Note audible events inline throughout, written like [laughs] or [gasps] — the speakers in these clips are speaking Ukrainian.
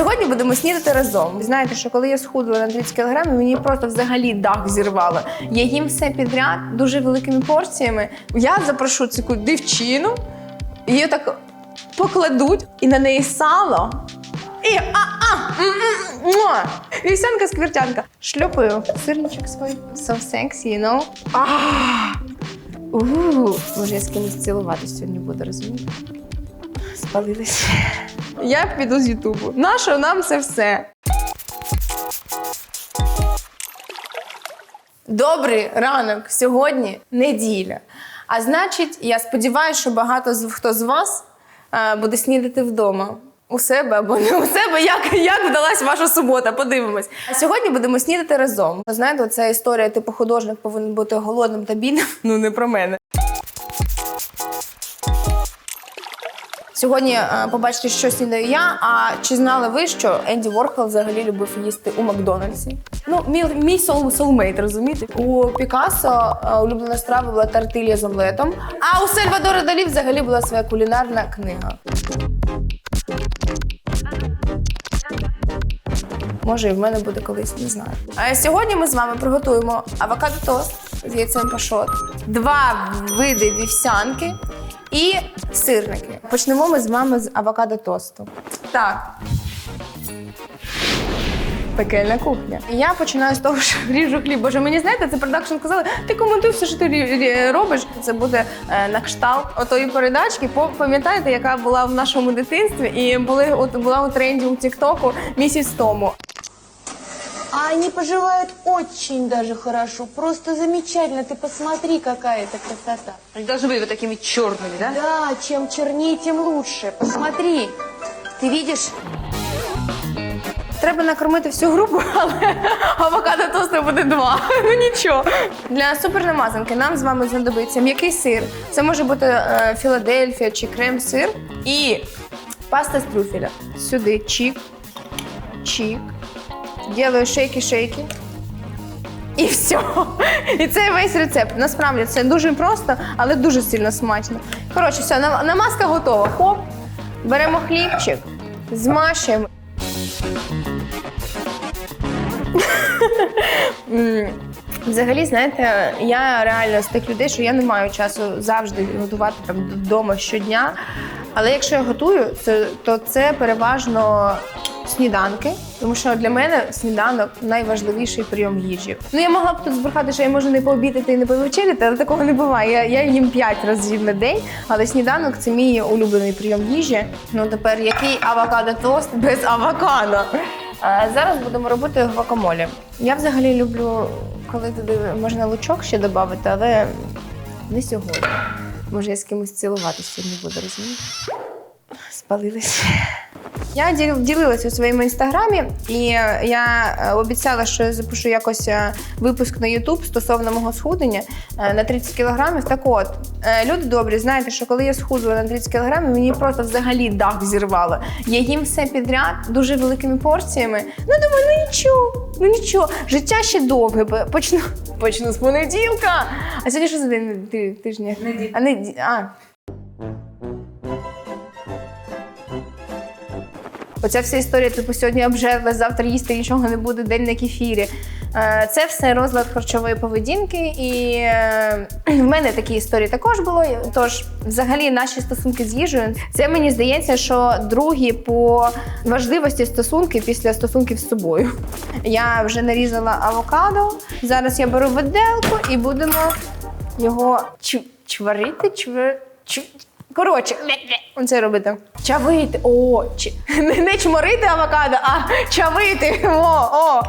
сьогодні будемо снідати разом. Ви знаєте, що коли я схудла на 30 кг, мені просто взагалі дах зірвало. Я їм все підряд дуже великими порціями. Я запрошу цю дівчину, її так покладуть, і на неї сало. І а-а! Вівсянка сквіртянка. Шльопаю сирничок свій. So sexy, you know? А! Ууу, може, я з кимось цілуватися сьогодні буду, розумієте? Спалились. Я піду з Ютубу. Нащо нам це все? Добрий ранок. Сьогодні неділя. А значить, я сподіваюся, що багато з хто з вас е, буде снідати вдома. У себе або не у себе, як, як вдалась ваша субота, подивимось. А сьогодні будемо снідати разом. Знаєте, ця історія, типу, художник повинен бути голодним та бідним. Ну не про мене. Сьогодні е, побачите, що снідаю я. А чи знали ви, що Енді Ворхол взагалі любив їсти у Макдональдсі? Ну, мій, мій соул, соулмейт, розумієте? У Пікассо е, улюблена страва була тартилья з омлетом. А у Сальвадора Далі взагалі була своя кулінарна книга. Може, і в мене буде колись, не знаю. А сьогодні ми з вами приготуємо авокадо тост з яйцем пашот, два види вівсянки і сирники. Почнемо ми з вами з авокадо тосту. Так. Пекельна кухня. Я починаю з того, що [laughs] ріжу хліб. Боже, мені знаєте, це продакшн казали, ти коментуй все, що ти робиш. Це буде е, на кшталт отої передачки. Пам'ятаєте, яка була в нашому дитинстві, і були от була у тренді у Тіктоку місяць тому. А они поживают очень даже хорошо. Просто замечательно. Ты посмотри, какая это красота. Они должны быть вот такими черными, да? Да, чем чернее, тем лучше. Посмотри. Ты видишь? Треба накормити всю групу, [laughs] але авокадо тосту буде два. [laughs] Ну нічого. Для супернамазанки нам з вами знадобиться м'який сир. Це може бути е, Філадельфія чи крем-сир. І паста з трюфеля. Сюди чік, чік. Ділаю шейки-шейки. І все. І це весь рецепт. Насправді це дуже просто, але дуже сильно смачно. Коротше, все, нам- намазка готова. Хоп. Беремо хлібчик, змащуємо. М, Взагалі, знаєте, я реально з тих людей, що я не маю часу завжди готувати там вдома щодня. Але якщо я готую, то це переважно сніданки, тому що для мене сніданок найважливіший прийом їжі. Ну я могла б тут збрехати, що я можу не пообідати і не повечеряти, але такого не буває. Я, я їм п'ять разів на день, але сніданок це мій улюблений прийом їжі. Ну тепер який авокадо тост без авокадо? А зараз будемо робити гвакамолі. Я взагалі люблю, коли туди можна лучок ще додати, але не сьогодні. Може, я з кимось цілуватися сьогодні буду, розумієте? Спалились. Я ділилася у своєму інстаграмі, і я е, обіцяла, що я запишу якось е, випуск на Ютуб стосовно мого схудення е, на 30 кілограмів. Так от, люди добрі, знаєте, що коли я схудла на 30 кілограмів, мені просто взагалі дах зірвало. Я їм все підряд дуже великими порціями. Ну думаю, ну нічого, ну нічого. Життя ще довге. Почну, [laughs] почну з понеділка. А сьогодні що за день ти- тижня? А не а. Оця вся історія, типу, сьогодні обжерла, завтра їсти нічого не буде, день на кефірі. Е, Це все розлад харчової поведінки, і е, [clears throat] в мене такі історії також було. Тож, взагалі, наші стосунки з їжею, це мені здається, що другі по важливості стосунки після стосунків з собою. Я вже нарізала авокадо. Зараз я беру виделку і будемо його чварити, чвер... Коротше, оце робити. Чавити. О, чи... не, не чморити авокадо, а чавити. О, о.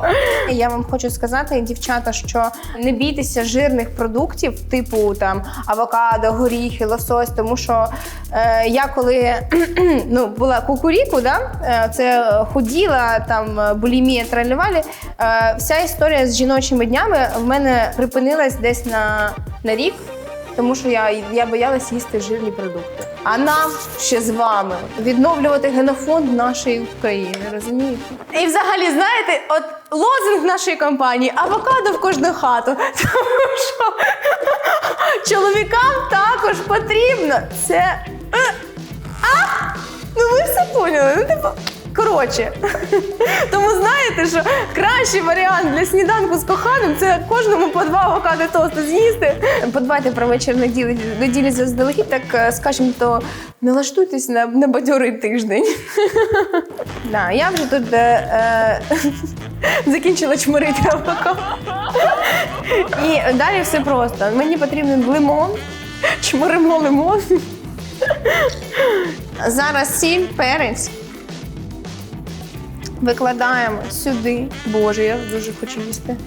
Я вам хочу сказати, дівчата, що не бійтеся жирних продуктів, типу там авокадо, горіхи, лосось, тому що е, я коли [clears throat] ну, була кукуріку, да, е, це худіла, там е, булімія тралювалі, е, вся історія з жіночими днями в мене припинилась десь на, на рік. Тому що я, я боялась їсти жирні продукти. А нам ще з вами відновлювати генофонд нашої України, розумієте? І взагалі, знаєте, от лозунг нашої компанії авокадо в кожну хату. [laughs] Тому що чоловікам також потрібно це. А? Ну ви все поняли. Ну, типу, Коротше, [laughs] тому знаєте, що кращий варіант для сніданку з коханим це кожному по два авокадо тосту з'їсти. Подбайте про вечір неділі, неділі заздалегідь, так е, скажімо, то налаштуйтесь на, на бадьорий тиждень. [laughs] Да, я вже тут е, е, [laughs] закінчила чмирити авокадо. І далі все просто. Мені потрібен лимон, чмиримо лимон. Зараз сіль, перець. Викладаємо сюди. Боже, я дуже хочу їсти.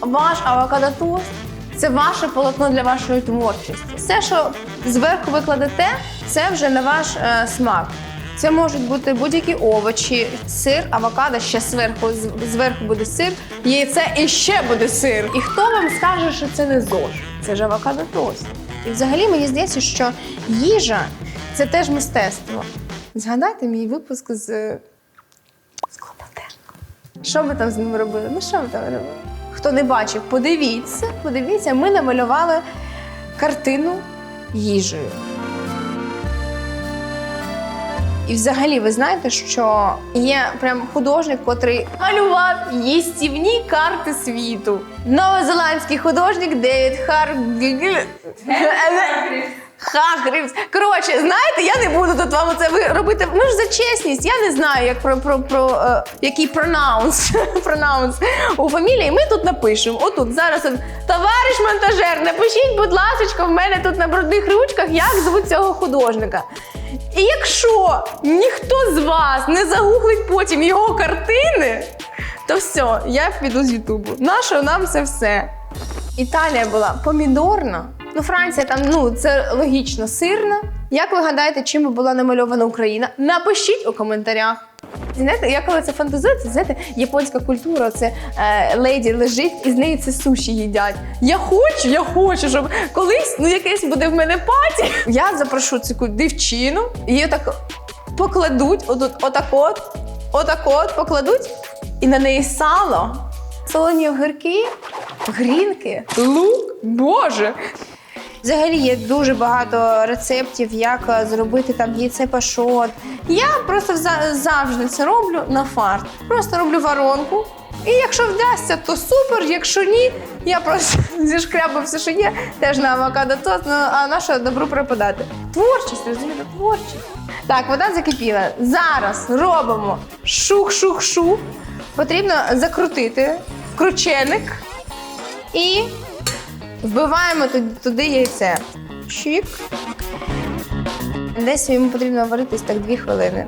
Ваш авокадо-тост – це ваше полотно для вашої творчості. Все, що зверху ви кладете, це вже на ваш е, смак. Це можуть бути будь-які овочі, сир, авокадо, ще зверху, зверху буде сир, яйце і ще буде сир. І хто вам скаже, що це не ЗОЖ? Це ж авокадо-тост. І взагалі мені здається, що їжа це теж мистецтво. Згадайте мій випуск з. Що ми там з ним робили? Ну що ми там робили? Хто не бачив, подивіться, подивіться, ми намалювали картину їжею. І взагалі, ви знаєте, що є прям художник, котрий малював їстівні карти світу. Новозеландський художник Девід Хар... Хагрівс. Коротше, знаєте, я не буду тут вам це робити. Ну ж за чесність. Я не знаю, як про, про, про е, який пронаунс, [laughs] пронаунс у фамілії. Ми тут напишемо. Отут зараз товариш монтажер, напишіть, будь ласка, в мене тут на брудних ручках, як звуть цього художника. І якщо ніхто з вас не загуглить потім його картини, то все, я піду з Ютубу. Нащо нам це все? Італія була помідорна. Ну, Франція там, ну це логічно, сирна. Як ви гадаєте, чим би була намальована Україна? Напишіть у коментарях. Знаєте, я коли це фантазую, це знаєте, японська культура, це е, леді лежить і з неї це суші їдять. Я хочу, я хочу, щоб колись ну якесь буде в мене паті. Я запрошу цю дівчину, її так покладуть, отут, отак от, отак от покладуть, і на неї сало, солоні огірки, грінки, лук. Боже! Взагалі є дуже багато рецептів, як е, зробити там яйце пашот. Я просто завжди це роблю на фарт. Просто роблю воронку. І якщо вдасться, то супер. Якщо ні, я просто [laughs] зішкрябаю все, що є, теж на авокадо тост, ну, а на що добру преподати. Творчість, розумієте, творчість. Так, вода закипіла. Зараз робимо шух-шух-шух. Потрібно закрутити крученик і Вбиваємо туди, яйце. Чик. Десь йому потрібно варитись так дві хвилини.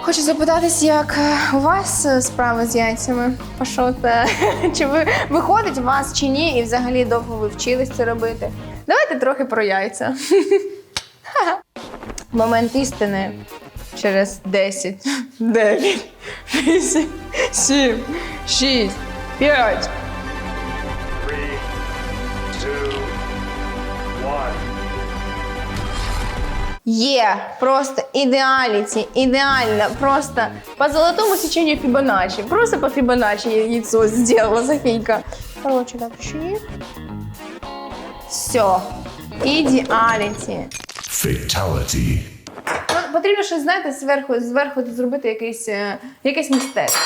Хочу запитатись, як е, у вас е, справи з яйцями? Пашота? [laughs] Чи ви виходить у вас чи ні? І взагалі довго ви вчились це робити? Давайте трохи про яйця. [laughs] Момент істини через 10, 9, 8, 7, 6, 5, Є просто ідеаліті, ідеально, просто по золотому сечению Фібоначчі. Просто по Фібоначчі я яйцо зробила Софійка. Короче, так, ще. Все. Ідеаліті. Fatality. Ну, Потрібно ще, знаєте, зверху, зверху зробити якесь, е, якесь мистецтво.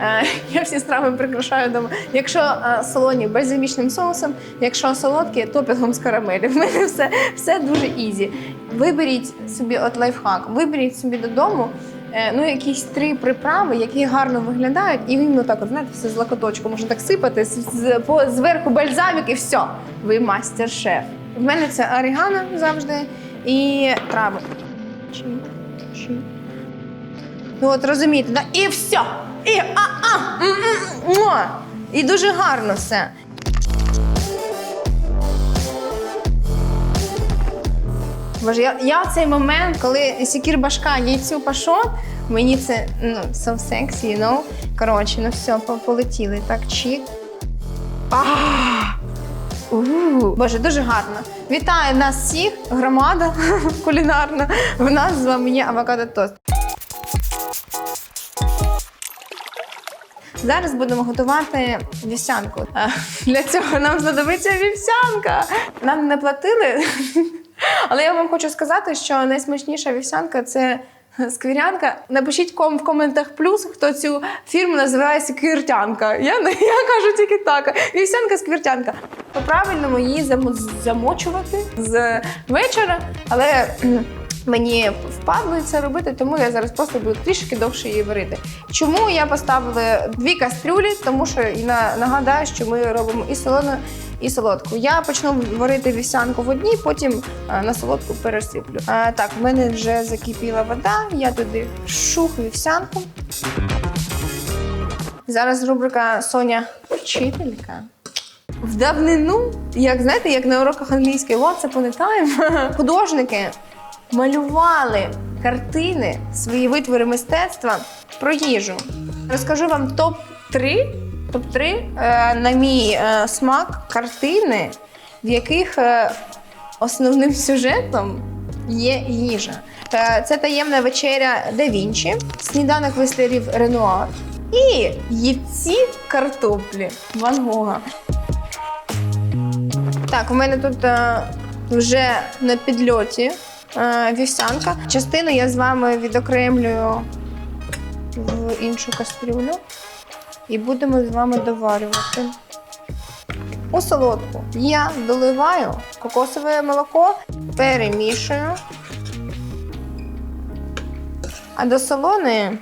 Е, Я всі страви прикрашаю вдома. Якщо е, солоні бальзамічним соусом, якщо солодкі, топінгом з карамелі. В мене все, все дуже ізі. Виберіть собі от лайфхак, виберіть собі додому. е, Ну, якісь три приправи, які гарно виглядають, і він так, от, знаєте, все з лакоточку можна так сипати, з, по, зверху бальзамік і все. Ви мастер-шеф. В мене це орігано завжди і трави. Ну от розумієте, да? і все. І а-а! І дуже гарно все. Боже, я, я в цей момент, коли сікір башка яйцю пашот, мені це ну, so sexy, you know? Коротше, ну все, по- полетіли. Так, чік. А! [gasps] У, Боже, дуже гарно. Вітаю нас всіх, громада [laughs] кулінарна. В нас з вами є авокадо тост. Зараз будемо готувати вівсянку. Е, Для цього нам знадобиться вівсянка. Нам не платили, [laughs] але я вам хочу сказати, що найсмачніша вівсянка це Сквірянка. Напишіть ком в коментах плюс, хто цю фірму називає сквіртянка. Я, я кажу тільки так. Вівсянка сквіртянка. По-правильному її замо- замочувати з вечора, але [clears throat] мені впадло це робити, тому я зараз просто буду трішки довше її варити. Чому я поставила дві кастрюлі? Тому що нагадаю, що ми робимо і солону, і солодку. Я почну варити вівсянку в одній, потім на солодку пересиплю. А, так, в мене вже закипіла вода, я туди шух вівсянку. Зараз рубрика Соня вчителька. В давнину, як знаєте, як на уроках англійської upon a time, [laughs] художники малювали картини, свої витвори мистецтва про їжу. Розкажу вам топ-3 топ-3 е, на мій е, смак картини, в яких е, основним [laughs] сюжетом є їжа. Це таємна вечеря Да Вінчі, сніданок вислерів Ренуар і їдці картоплі Ван Гога. Так, у мене тут вже на підльоті вівсянка. Частину я з вами відокремлюю в іншу кастрюлю і будемо з вами доварювати. У солодку я доливаю кокосове молоко, перемішую. А до солони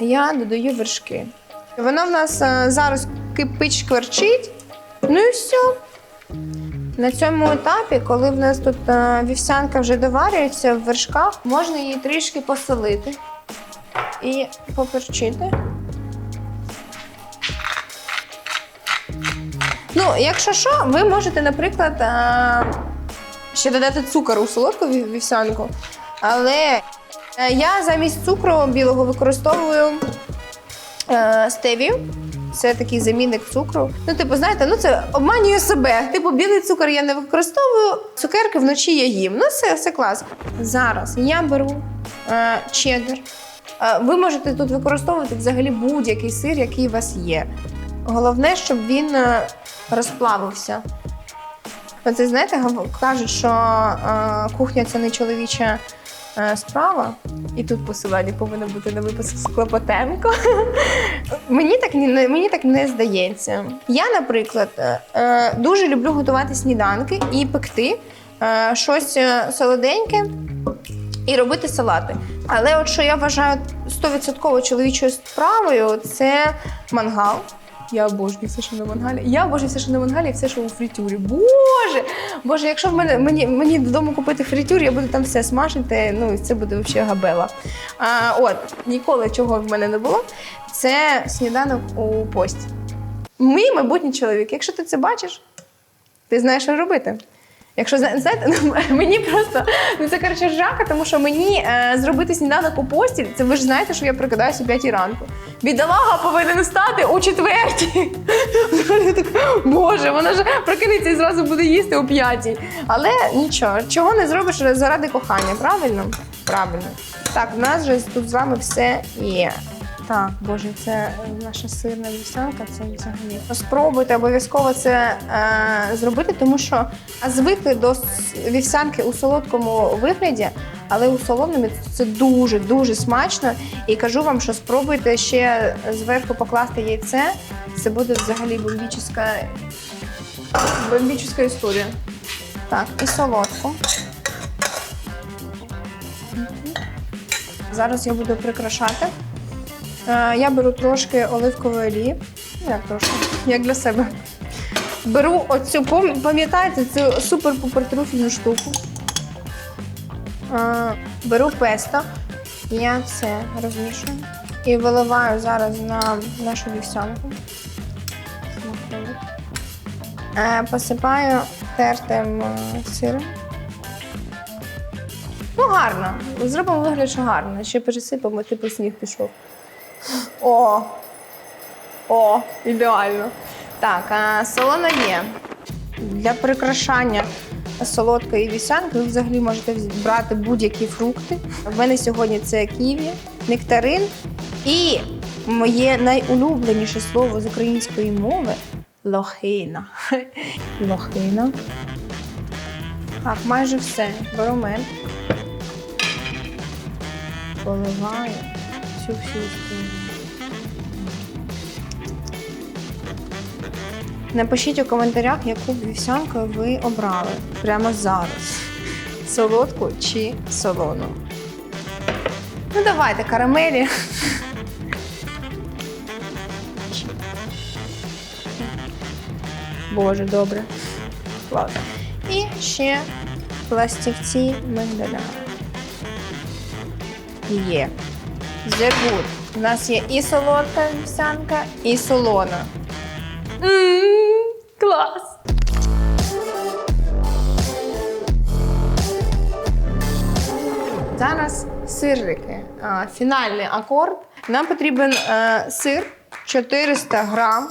я додаю вершки. Воно в нас е, зараз кипить, шкварчить. Ну і все. На цьому етапі, коли в нас тут е, вівсянка вже доварюється в вершках, можна її трішки посолити і поперчити. Ну, якщо що, ви можете, наприклад, е, ще додати цукор у солодку вівсянку. Але е, я замість цукру білого використовую е, стевію. Це такий замінник цукру. Ну, типу, знаєте, ну це обманює себе. Типу, білий цукор я не використовую, цукерки вночі я їм. Ну, все, все клас. Зараз я беру е, чеддер. Е, ви можете тут використовувати взагалі будь-який сир, який у вас є. Головне, щоб він розплавився. Оце знаєте, кажуть, що е, кухня це не чоловіча е, справа. І тут посилання повинно бути на випуск з Клопотенко. [laughs] мені, так мені так не здається. Я, наприклад, е, е, дуже люблю готувати сніданки і пекти е, щось е, солоденьке і робити салати. Але от що я вважаю 100% чоловічою справою, це мангал. Я обожнюю все, що на мангалі. Я обожнюю все, що на мангалі, і все, що у фритюрі. Боже! Боже, якщо в мене мені, мені додому купити фритюр, я буду там все смажити. Ну і це буде взагалі габела. А, от ніколи чого в мене не було. Це сніданок у пості. Мій майбутній чоловік. Якщо ти це бачиш, ти знаєш, що робити. Якщо знаєте, ну, [laughs] мені просто ну це коротше жака, тому що мені е, зробити сніданок у постіль, це ви ж знаєте, що я прокидаюся о 5 ранку. Бідолага повинен стати о четвертій. Боже, вона ж прокинеться і зразу буде їсти о п'ятій. Але нічого, чого не зробиш заради кохання, правильно? Правильно. Так, в нас же тут з вами все є. Так, боже, це е, наша сирна вівсянка, це взагалі. Спробуйте обов'язково це е, зробити, тому що звикли до вівсянки у солодкому вигляді, але у солоному це дуже дуже смачно. І кажу вам, що спробуйте ще зверху покласти яйце. Це буде взагалі бомбічна, бомбічна історія. Так, і солодку. Зараз я буду прикрашати. Е, Я беру трошки оливкової олії. Як трошки, як для себе. Беру оцю, пам'ятаєте, цю супер-пупер штуку. Е, Беру песто. Я це розмішую. І виливаю зараз на нашу вівсянку. Е, Посипаю тертим сиром. Ну, гарно. Зробимо вигляд, що гарно. Ще пересипемо, типу сніг пішов. О! О, ідеально. Так, а солона є. Для прикрашання солодкої вівсянки ви взагалі можете брати будь-які фрукти. В мене сьогодні це ківі, нектарин і моє найулюбленіше слово з української мови лохина. [laughs] Лохина. Так, майже все. Беру поливаю цю всю історію. Напишіть у коментарях, яку вівсянку ви обрали прямо зараз. Солодку чи солону. Ну, давайте карамелі. Боже, добре. Клас. І ще пластівці мигдаля. Є. Зергут. У нас є і солодка вівсянка, і солона. Клас! Зараз сирники. Фінальний акорд. Нам потрібен е, сир 400 грам,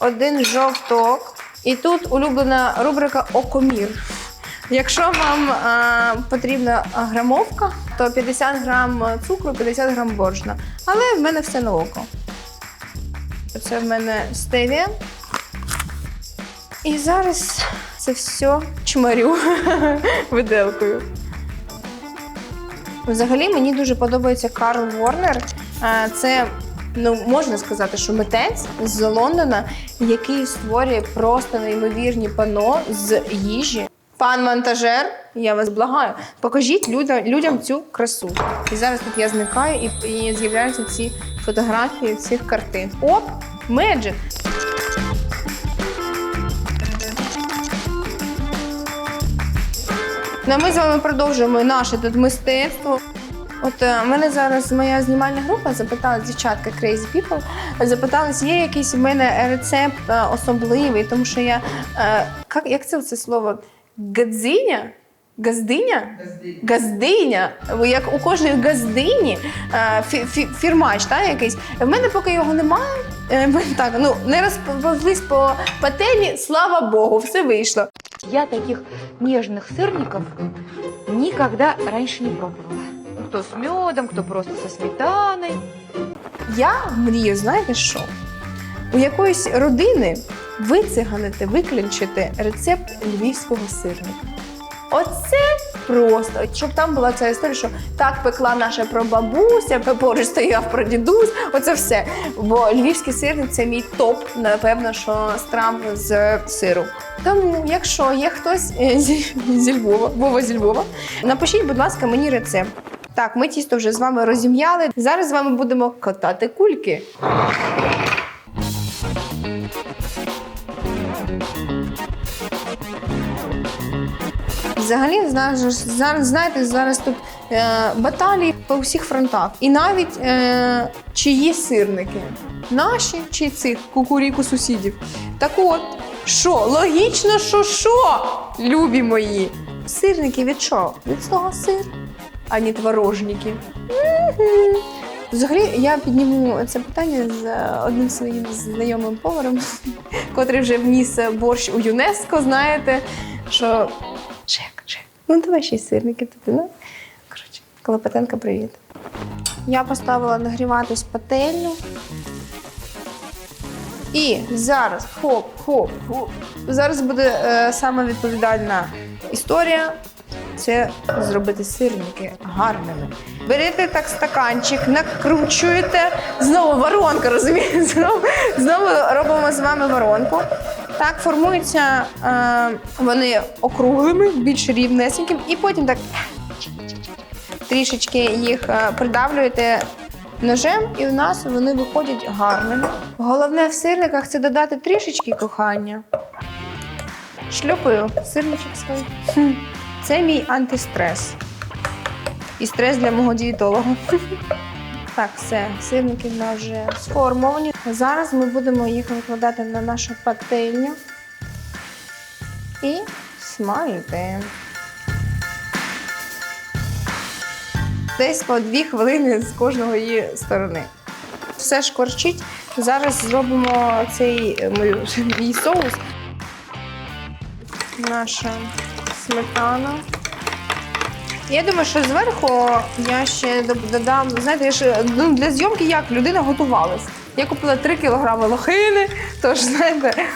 один жовток. І тут улюблена рубрика Окомір. Якщо вам е, потрібна грамовка, то 50 грам цукру, 50 грам борошна. Але в мене все на око. Це в мене стевія. І зараз це все чмарю [laughs] виделкою. Взагалі мені дуже подобається Карл Ворнер. Це ну можна сказати, що митець з Лондона, який створює просто неймовірні пано з їжі. Пан монтажер, я вас благаю, покажіть людям, людям цю красу. І зараз тут я зникаю і, і з'являються ці фотографії цих картин. Оп, меджик! Ну, а ми з вами продовжуємо наше тут мистецтво. От е, мене зараз моя знімальна група запитала дівчатка Crazy People, запиталась, є якийсь у мене рецепт е, особливий, тому що я е, як, як це, це слово? Гадзиня? Газдиня? Газдиня. Як у кожної газдині фі, фі, фірмач, та, якийсь. В мене поки його немає. Так, ну, не розповзлись по пательні, слава Богу, все вийшло. Я таких нежных сырников никогда раньше не пробовала. Кто с медом, кто просто со сметаной. Я мрію, знаєте що? У якоїсь родини вициганити, виклінчити рецепт львівського сирника. Оце просто, щоб там була ця історія, що так пекла наша прабабуся, поруч стояв прадідусь, оце все. Бо львівський сирник це мій топ, напевно, що страв з сиру. Тому, якщо є хтось е, зі Львова, Вова зі Львова, напишіть, будь ласка, мені рецепт. Так, ми тісто вже з вами розім'яли. Зараз з вами будемо катати кульки. Взагалі, зараз, знаєте, зараз тут е, баталії по всіх фронтах. І навіть е, чиї сирники, наші чи цих кукуріку сусідів. Так от, що, логічно, що що, любі мої? Сирники від чого? Від слова сир, а не творожники. Взагалі, я підніму це питання з одним своїм знайомим поваром, [laughs] котрий вже вніс борщ у ЮНЕСКО, знаєте, що Жек, ну давай ще й сирники туди. Ну. Коротше, Клопотенка, привіт. Я поставила нагріватись пательню. І зараз хоп, хоп, хоп. Зараз буде е, саме відповідальна історія. Це зробити сирники гарними. Берете так стаканчик, накручуєте. Знову воронка, розумієте? Знову, знову робимо з вами воронку. Так формуються е, вони округлими, більш рівнесеньким, і потім так трішечки їх е, придавлюєте ножем, і у нас вони виходять гарними. Головне в сирниках це додати трішечки кохання. Шльопаю сирничок свій. Це мій антистрес. І стрес для мого дієтолога. Так, все, сирники в нас вже сформовані. Зараз ми будемо їх викладати на нашу пательню і смажити. Десь по дві хвилини з кожного її сторони. Все шкварчить. Зараз зробимо цей е, [laughs] мій соус. Наша сметана. Я думаю, що зверху я ще додам. Знаєте, я ж ну, для зйомки як людина готувалась. Я купила 3 кілограми лохини, тож знаєте,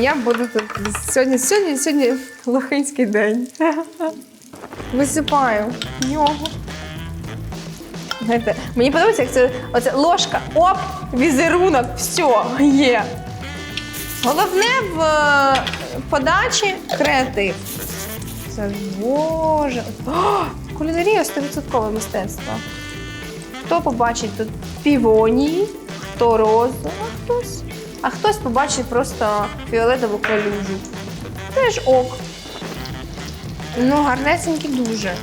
я буду тут сьогодні, сьогодні, сьогодні лохинський день. [laughs] Висипаю в нього Знаєте, мені подобається, як це оце ложка, оп, візерунок, все, є. Головне в е, подачі креатив. Це боже. О, кулінарія 100% мистецтво. Хто побачить тут півонії, хто розу, а хтось. А хтось побачить просто фіолетову калюжу. Теж ок. Ну, гарнесенькі дуже.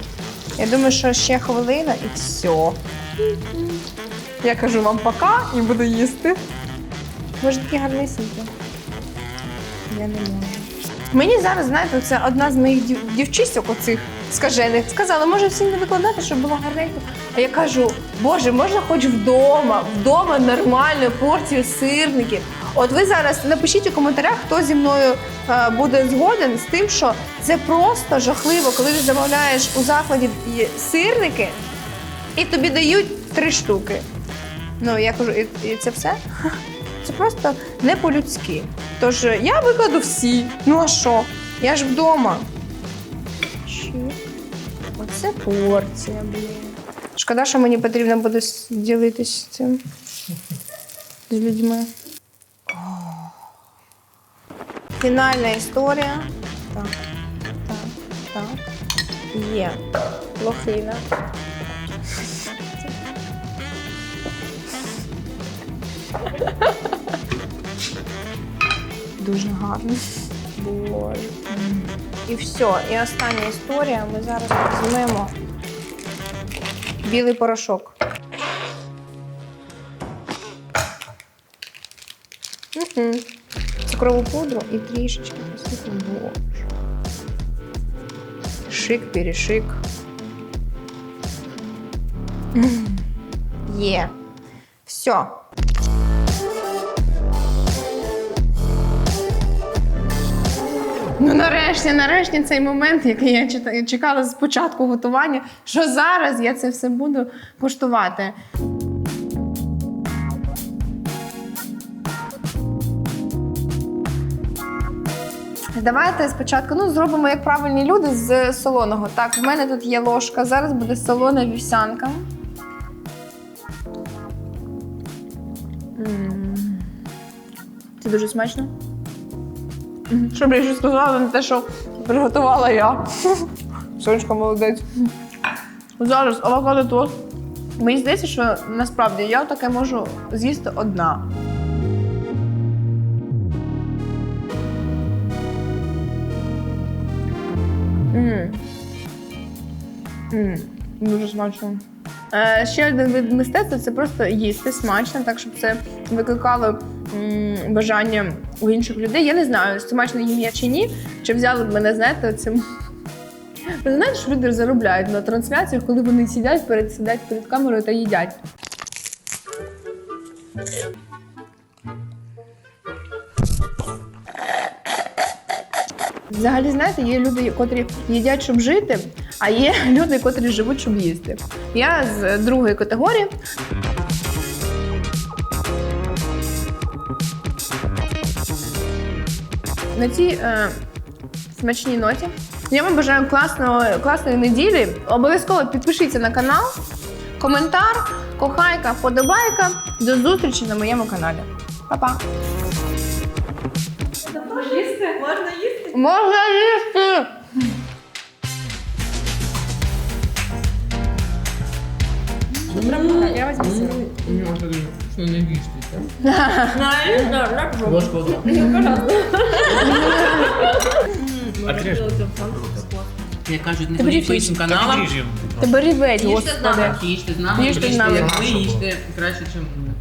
Я думаю, що ще хвилина і все. Я кажу вам пока і буду їсти. Може, такі гарнесенькі. Я не можу. Мені зараз, знаєте, це одна з моїх дів- дівчиськок оцих скажених. Сказала, може всім не викладати, щоб було гарненько. А я кажу, боже, можна хоч вдома, вдома нормальну порцію сирників. От ви зараз напишіть у коментарях, хто зі мною е, буде згоден з тим, що це просто жахливо, коли ти замовляєш у закладі сирники, і тобі дають три штуки. Ну, я кажу, і, і це все? Це просто не по-людськи. Тож я викладу всі. Ну а що? Я ж вдома. Оце порція, блін. Шкода, що мені потрібно буде ділитись цим з людьми. Фінальна історія. Так, так, так. Є. Лохина. Дуже гарно. Боже. І все. І остання історія. Ми зараз візьмемо білий порошок. Мгм. Цукрову пудру і трішечки посипемо. Боже. Шик, перешик. Є. Все. Ну, нарешті, нарешті цей момент, який я чекала з початку готування, що зараз я це все буду куштувати. Давайте спочатку ну, зробимо як правильні люди з солоного. Так, в мене тут є ложка, зараз буде солона вівсянка. Це дуже смачно. Щоб я ще сказала не те, що приготувала я. Сонечка молодець. Зараз авокадо тост. Мені здається, що насправді я таке можу з'їсти одна. М. М. Дуже смачно. Е, ще один вид мистецтва це просто їсти смачно, так щоб це викликало бажання у інших людей. Я не знаю, смачно їм я чи ні. Чи взяли б мене, знаєте, цим. Ви знаєте, що люди заробляють на трансляціях, коли вони сидять перед сидять перед камерою та їдять. Взагалі, знаєте, є люди, котрі їдять, щоб жити, а є [laughs] люди, котрі живуть, щоб їсти. Я з другої категорії. На цій е, смачній ноті. Я вам бажаю класного, класної неділі. Обов'язково підпишіться на канал, коментар, кохайка, подобайка. До зустрічі на моєму каналі. Па-па! Можна їсти? Можна їсти? Можна їсти! Я возьму сироп. Може, що не їсти, так? Ложку одну. Як кажуть, не ходіть по іншим каналам. Ти бери ведь, Їжте з нами, господи. їжте з нами, Їжте з їжте нами. як ви, їжте краще, ніж ми.